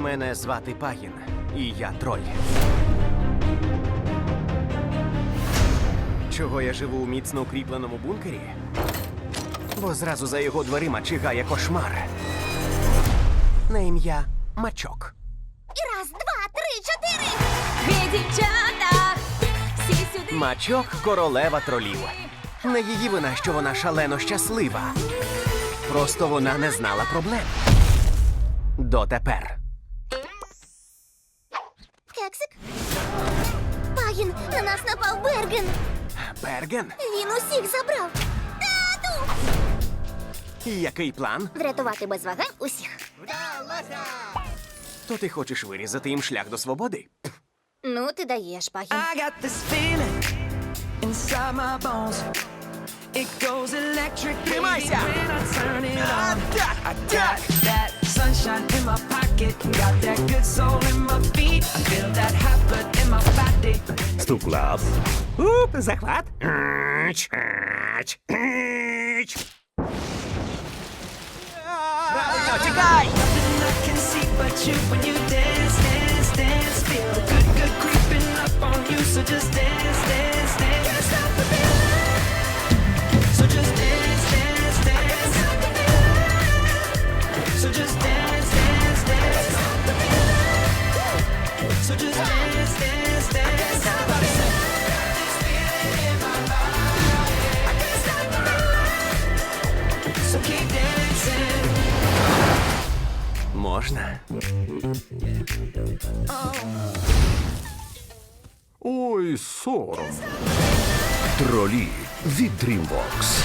Мене звати Пагін, і я троль. Чого я живу у міцно укріпленому бункері? Бо зразу за його дверима чигає кошмар. На ім'я Мачок. І раз, два, три, чотири. Дві дівчата, всі сюди. Мачок королева тролів. Не її вина, що вона шалено щаслива. Просто вона не знала проблем. Дотепер. Кексик. Пагін, на нас напав Берген. Берген? Він усіх забрав. Тату! І який план? Врятувати без вагань усіх. То ти хочеш вирізати їм шлях до свободи? Ну, ти даєш, Пагін. I got this feeling inside my bones. It goes electric baby, Тримайся! when I turn it on. так, I got that sunshine in my pocket, got that good soul in my feet. I feel that hot blood in my body. Стуклав. Уп, захват. Правильно, чекай! Nothing I can see but you when you dance, dance, dance. Feel the good, good creeping up on you, so just dance, dance, Можна. Ой, сором. Тролі від DreamWorks.